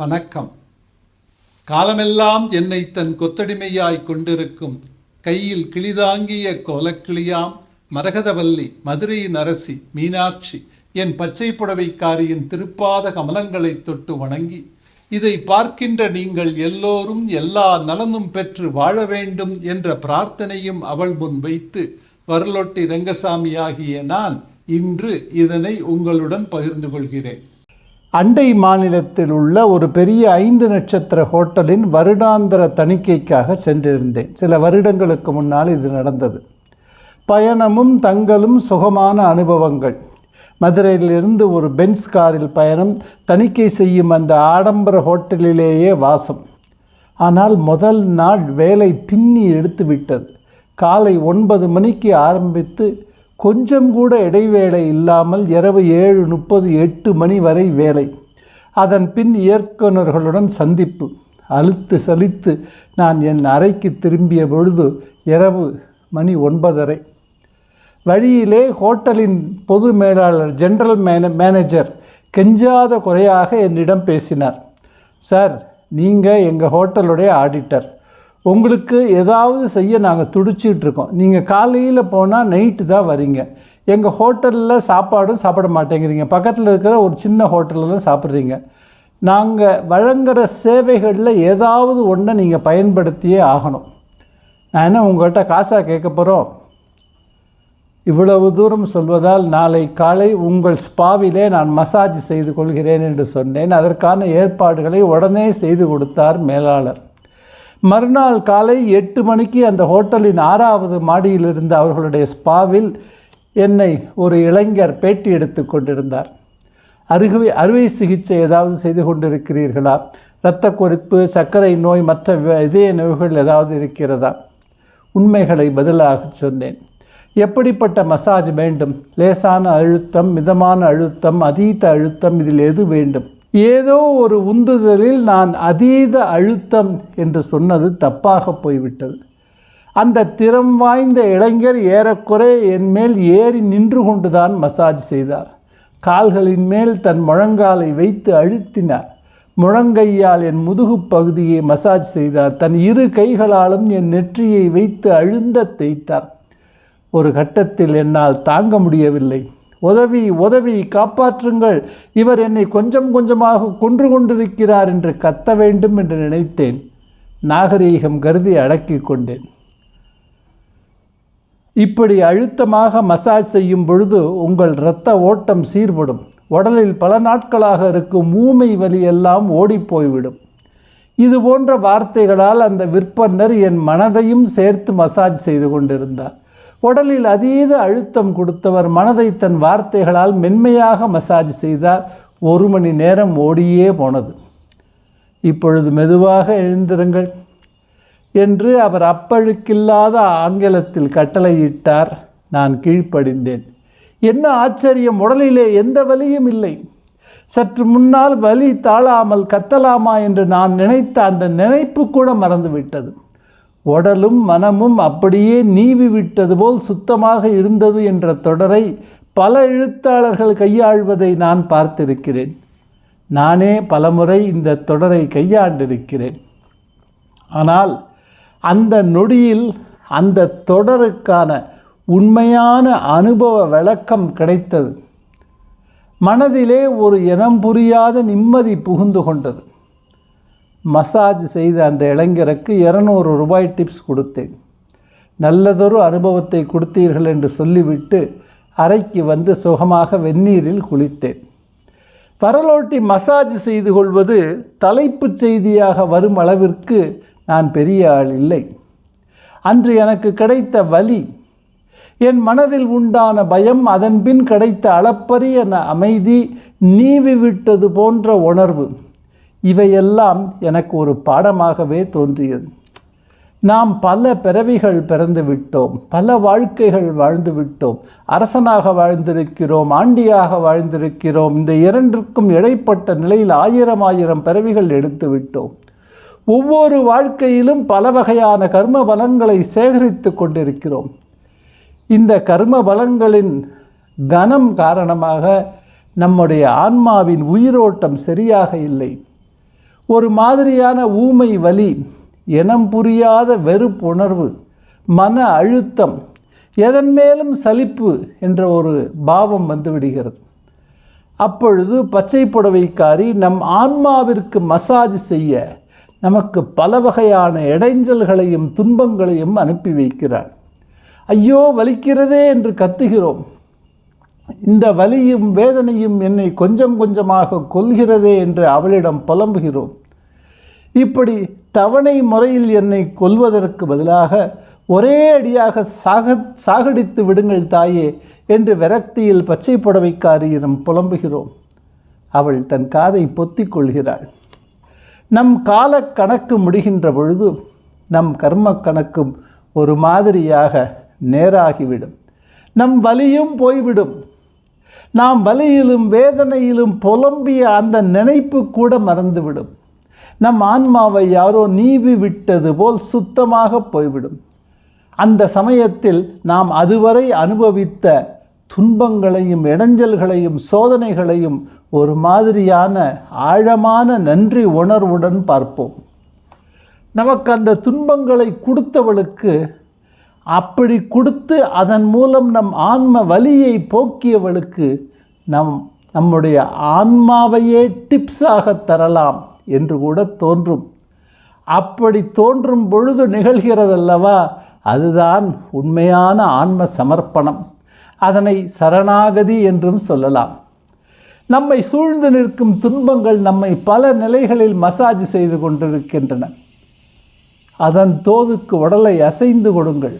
வணக்கம். காலமெல்லாம் என்னை தன் கொத்தடிமையாய் கொண்டிருக்கும் கையில் கிளிதாங்கிய கோலக்கிளியாம் மரகதவல்லி மதுரையின் அரசி மீனாட்சி என் பச்சை புடவைக்காரியின் திருப்பாத கமலங்களை தொட்டு வணங்கி இதை பார்க்கின்ற நீங்கள் எல்லோரும் எல்லா நலனும் பெற்று வாழ வேண்டும் என்ற பிரார்த்தனையும் அவள் முன் வைத்து வரலொட்டி ரங்கசாமி ஆகிய நான் இன்று இதனை உங்களுடன் பகிர்ந்து கொள்கிறேன். அண்டை மாநிலத்தில் உள்ள ஒரு பெரிய ஐந்து நட்சத்திர ஹோட்டலின் வருடாந்திர தணிக்கைக்காக சென்றிருந்தேன். சில வருடங்களுக்கு முன்னால் இது நடந்தது. பயணமும் தங்களும் சுகமான அனுபவங்கள். மதுரையிலிருந்து ஒரு பென்ஸ் காரில் பயணம் தணிக்கை செய்யும் அந்த ஆடம்பர ஹோட்டலிலேயே வாசம். ஆனால் முதல் நாள் வேலை பின்னி எடுத்து விட்டது காலை ஒன்பது மணிக்கு ஆரம்பித்து கொஞ்சம் கூட இடைவேளை இல்லாமல் இரவு ஏழு முப்பது எட்டு மணி வரை வேலை. அதன் பின் இயக்குநர்களுடன் சந்திப்பு. அழுத்து சலித்து நான் என் அறைக்கு திரும்பிய பொழுது இரவு மணி ஒன்பதரை. வழியிலே ஹோட்டலின் பொது மேலாளர் ஜென்ரல் மேன மேனேஜர் கெஞ்சாத குறையாக என்னிடம் பேசினார். சார் நீங்கள் எங்கள் ஹோட்டலுடைய ஆடிட்டர். உங்களுக்கு ஏதாவது செய்ய நாங்கள் துடிச்சிட்டு இருக்கோம். நீங்கள் காலையில் போனால் நைட்டு தான் வரீங்க. எங்கள் ஹோட்டலில் சாப்பாடும் சாப்பிட மாட்டேங்கிறீங்க. பக்கத்தில் இருக்கிற ஒரு சின்ன ஹோட்டலில் தான் சாப்பிட்றீங்க. நாங்கள் வழங்குகிற சேவைகளில் ஏதாவது ஒன்றை நீங்கள் பயன்படுத்தியே ஆகணும். நான் என்ன உங்கள்கிட்ட காசாக கேட்க போகிறோம் இவ்வளவு தூரம் சொல்வதால் நாளை காலை உங்கள் ஸ்பாவிலே நான் மசாஜ் செய்து கொள்கிறேன் என்று சொன்னேன். அதற்கான ஏற்பாடுகளை உடனே செய்து கொடுத்தார் மேலாளர். மறுநாள் காலை எட்டு மணிக்கு அந்த ஹோட்டலின் ஆறாவது மாடியில் அவர்களுடைய ஸ்பாவில் என்னை ஒரு இளைஞர் பேட்டி எடுத்து கொண்டிருந்தார். அருகவை அறுவை சிகிச்சை ஏதாவது செய்து கொண்டிருக்கிறீர்களா? இரத்த கொதிப்பு சர்க்கரை நோய் மற்ற இதய நோய்கள் ஏதாவது இருக்கிறதா? உண்மைகளை பதிலாக சொன்னேன். எப்படிப்பட்ட மசாஜ் வேண்டும்? லேசான அழுத்தம் மிதமான அழுத்தம் அதீத அழுத்தம் இதில் எது வேண்டும்? ஏதோ ஒரு உந்துதலில் நான் அதீத அழுத்தம் என்று சொன்னது தப்பாக போய்விட்டது. அந்த திறம் வாய்ந்த இளைஞர் ஏறக்குறை என் மேல் ஏறி நின்று கொண்டுதான் மசாஜ் செய்தார். கால்களின் மேல் தன் முழங்காலை வைத்து அழுத்தினார். முழங்கையால் என் முதுகுப் பகுதியை மசாஜ் செய்தார். தன் இரு கைகளாலும் என் நெற்றியை வைத்து அழுந்த தேய்த்தார் ஒரு கட்டத்தில் என்னால் தாங்க முடியவில்லை. உதவி உதவி காப்பாற்றுங்கள். இவர் என்னை கொஞ்சம் கொஞ்சமாக கொன்று கொண்டிருக்கிறார் என்று கத்த வேண்டும் என்று நினைத்தேன். நாகரீகம் கருதி அடக்கிக் கொண்டேன். இப்படி அழுத்தமாக மசாஜ் செய்யும் பொழுது உங்கள் இரத்த ஓட்டம் சீர்படும். உடலில் பல நாட்களாக இருக்கும் ஊமை வலி எல்லாம் ஓடிப்போய்விடும். இது போன்ற வார்த்தைகளால் அந்த விற்பனர் என் மனதையும் சேர்த்து மசாஜ் செய்து கொண்டிருந்தார். உடலில் அதீத அழுத்தம் கொடுத்தவர் மனதை தன் வார்த்தைகளால் மென்மையாக மசாஜ் செய்தார். ஒரு மணி நேரம் ஓடியே போனது. இப்பொழுது மெதுவாக எழுந்திருங்கள் என்று அவர் அப்பழுக்கில்லாத ஆங்கிலத்தில் கட்டளையிட்டார். நான் கீழ்ப்படிந்தேன். என்ன ஆச்சரியம் உடலிலே எந்த வலியும் இல்லை. சற்று முன்னால் வலி தாழாமல் கத்தலாமா என்று நான் நினைத்த அந்த நினைப்பு கூட மறந்துவிட்டது. உடலும் மனமும் அப்படியே நீவி விட்டது போல் சுத்தமாக இருந்தது என்ற தொடரை பல எழுத்தாளர்கள் கையாள்வதை நான் பார்த்திருக்கிறேன். நானே பலமுறை இந்த தொடரை கையாண்டிருக்கிறேன். ஆனால் அந்த நொடியில் அந்த தொடருக்கான உண்மையான அனுபவ விளக்கம் கிடைத்தது. மனதிலே ஒரு இனம் புரியாத நிம்மதி புகுந்து கொண்டது. மசாஜ் செய்த அந்த இளைஞருக்கு இரநூறு ரூபாய் டிப்ஸ் கொடுத்தேன். நல்லதொரு அனுபவத்தை கொடுத்தீர்கள் என்று சொல்லிவிட்டு அறைக்கு வந்து சுகமாக வெந்நீரில் குளித்தேன். பரலோட்டி மசாஜ் செய்து கொள்வது தலைப்புச் செய்தியாக வரும் அளவிற்கு நான் பெரிய ஆள் இல்லை. அன்று எனக்கு கிடைத்த வலி என் மனதில் உண்டான பயம் அதன்பின் கிடைத்த அளப்பரிய அமைதி நீவி விட்டது போன்ற உணர்வு. இவையெல்லாம் எனக்கு ஒரு பாடமாகவே தோன்றியது. நாம் பல பிறவிகள் பிறந்து விட்டோம் பல வாழ்க்கைகள் வாழ்ந்து விட்டோம். அரசனாக வாழ்ந்திருக்கிறோம் ஆண்டியாக வாழ்ந்திருக்கிறோம். இந்த இரண்டிற்கும் இடைப்பட்ட நிலையில் ஆயிரம் ஆயிரம் பிறவிகள் எடுத்து விட்டோம். ஒவ்வொரு வாழ்க்கையிலும் பல வகையான கர்ம பலங்களை சேகரித்து கொண்டிருக்கிறோம். இந்த கர்ம பலங்களின் கனம் காரணமாக நம்முடைய ஆன்மாவின் உயிரோட்டம் சரியாக இல்லை. ஒரு மாதிரியான ஊமை வலி இனம் புரியாத வெறுப்புணர்வு மன அழுத்தம் எதன் மேலும் சலிப்பு என்ற ஒரு பாவம் வந்துவிடுகிறது அப்பொழுது பச்சை புடவைக்காரி நம் ஆன்மாவிற்கு மசாஜ் செய்ய நமக்கு பல வகையான இடைஞ்சல்களையும் துன்பங்களையும் அனுப்பி வைக்கிறார் ஐயோ வலிக்கிறதே என்று கத்துகிறோம். இந்த வலியும் வேதனையும் என்னை கொஞ்சம் கொஞ்சமாக கொல்கிறதே என்று அவளிடம் புலம்புகிறோம். இப்படி தவணை முறையில் என்னை கொல்வதற்கு பதிலாக ஒரே அடியாக சாக சாகடித்து விடுங்கள் தாயே என்று விரக்தியில் பச்சை புடவைக்காரியிடம் புலம்புகிறோம். அவள் தன் காதை பொத்திக் கொள்கிறாள். நம் கால கணக்கு முடிகின்ற பொழுது நம் கர்ம கணக்கும் ஒரு மாதிரியாக நேராகிவிடும். நம் வலியும் போய்விடும். நாம் வலியிலும் வேதனையிலும் புலம்பிய அந்த நினைப்பு கூட மறந்துவிடும். நம் ஆன்மாவை யாரோ நீவி விட்டது போல் சுத்தமாக போய்விடும். அந்த சமயத்தில் நாம் அதுவரை அனுபவித்த துன்பங்களையும் இடைஞ்சல்களையும் சோதனைகளையும் ஒரு மாதிரியான ஆழமான நன்றி உணர்வுடன் பார்ப்போம். நமக்கு அந்த துன்பங்களை கொடுத்தவளுக்கு அப்படி கொடுத்து அதன் மூலம் நம் ஆன்ம வலியை போக்கியவளுக்கு நம் நம்முடைய ஆன்மாவையே டிப்ஸாக தரலாம் என்று கூட தோன்றும். அப்படி தோன்றும் பொழுது நிகழ்கிறதல்லவா? அதுதான் உண்மையான ஆன்ம சமர்ப்பணம். அதனை சரணாகதி என்றும் சொல்லலாம். நம்மை சூழ்ந்து நிற்கும் துன்பங்கள் நம்மை பல நிலைகளில் மசாஜ் செய்து கொண்டிருக்கின்றன. அதன் தோதுக்கு உடலை அசைந்து கொடுங்கள்.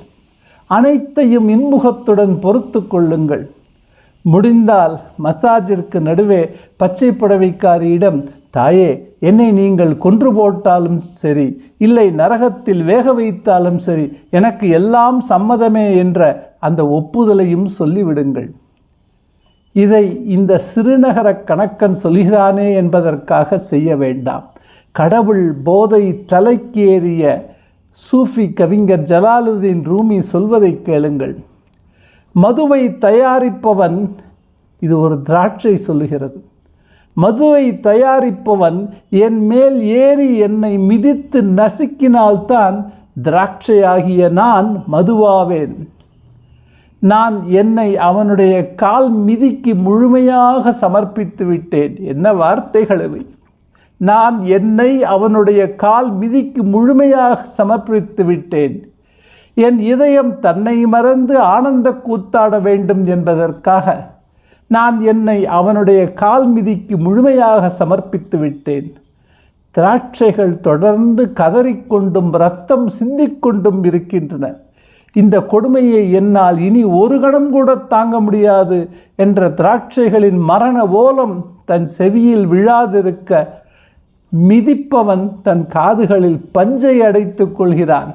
அனைத்தையும் இன்முகத்துடன் பொறுத்து கொள்ளுங்கள். முடிந்தால் மசாஜிற்கு நடுவே பச்சை புடவைக்காரியிடம் தாயே என்னை நீங்கள் கொன்று போட்டாலும் சரி இல்லை நரகத்தில் வேக வைத்தாலும் சரி எனக்கு எல்லாம் சம்மதமே என்ற அந்த ஒப்புதலையும் சொல்லிவிடுங்கள். இதை இந்த சிறுநகர கணக்கன் சொல்கிறானே என்பதற்காக செய்ய வேண்டாம். கடவுள் போதை தலைக்கேறிய சூஃபி கவிஞர் ஜலாலுதீன் ரூமி சொல்வதை கேளுங்கள். மதுவை தயாரிப்பவன் இது ஒரு திராட்சை சொல்லுகிறது. மதுவை தயாரிப்பவன் என் மேல் ஏறி என்னை மிதித்து நசுக்கினால்தான் திராட்சையாகிய நான் மதுவாவேன். நான் என்னை அவனுடைய கால் மிதிக்கு முழுமையாக சமர்ப்பித்து விட்டேன். என்ன வார்த்தைகள் இவை நான் என்னை அவனுடைய கால் மிதிக்கு முழுமையாக சமர்ப்பித்து விட்டேன். என் இதயம் தன்னை மறந்து ஆனந்த கூத்தாட வேண்டும் என்பதற்காக நான் என்னை அவனுடைய கால் மிதிக்கு முழுமையாக சமர்ப்பித்து விட்டேன். திராட்சைகள் தொடர்ந்து கதறிக்கொண்டும் ரத்தம் சிந்திக்கொண்டும் இருக்கின்றன. இந்த கொடுமையை என்னால் இனி ஒரு கணம் கூட தாங்க முடியாது என்ற திராட்சைகளின் மரண ஓலம் தன் செவியில் விழாதிருக்க மிதிப்பவன் தன் காதுகளில் பஞ்சை அடைத்துக் கொள்கிறான்.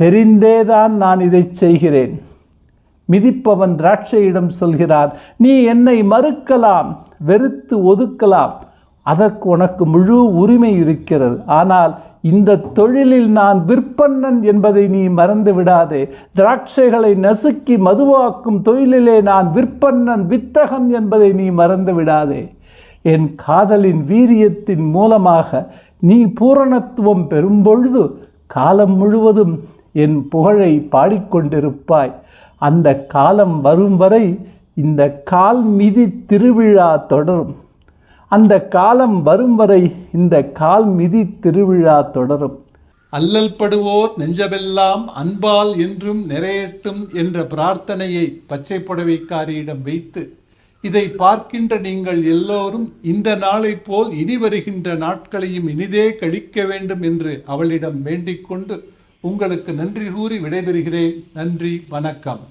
தெரிந்தேதான் நான் இதை செய்கிறேன். மிதிப்பவன் திராட்சையிடம் சொல்கிறார் நீ என்னை மறுக்கலாம் வெறுத்து ஒதுக்கலாம். அதற்கு உனக்கு முழு உரிமை இருக்கிறது. ஆனால் இந்த தொழிலில் நான் விற்பன்னன் என்பதை நீ மறந்து விடாதே. திராட்சைகளை நசுக்கி மதுவாக்கும் தொழிலிலே நான் விற்பன்னன் வித்தகன் என்பதை நீ மறந்து விடாதே. என் காதலின் வீரியத்தின் மூலமாக நீ பூரணத்துவம் பெறும்பொழுது காலம் முழுவதும் என் புகழை பாடிக்கொண்டிருப்பாய். அந்த காலம் வரும் வரை இந்த கால் மிதி திருவிழா தொடரும். அந்த காலம் வரும் வரை இந்த கால் மிதி திருவிழா தொடரும். அல்லல் படுவோர் நெஞ்சமெல்லாம் அன்பால் என்றும் நிறையட்டும் என்ற பிரார்த்தனையை பச்சை புடவைக்காரியிடம் வைத்து இதை பார்க்கின்ற நீங்கள் எல்லோரும் இந்த நாளை போல் இனி வருகின்ற நாட்களையும் இனிதே கழிக்க வேண்டும் என்று அவளிடம் வேண்டிக் கொண்டு உங்களுக்கு நன்றி கூறி விடைபெறுகிறேன். நன்றி வணக்கம்.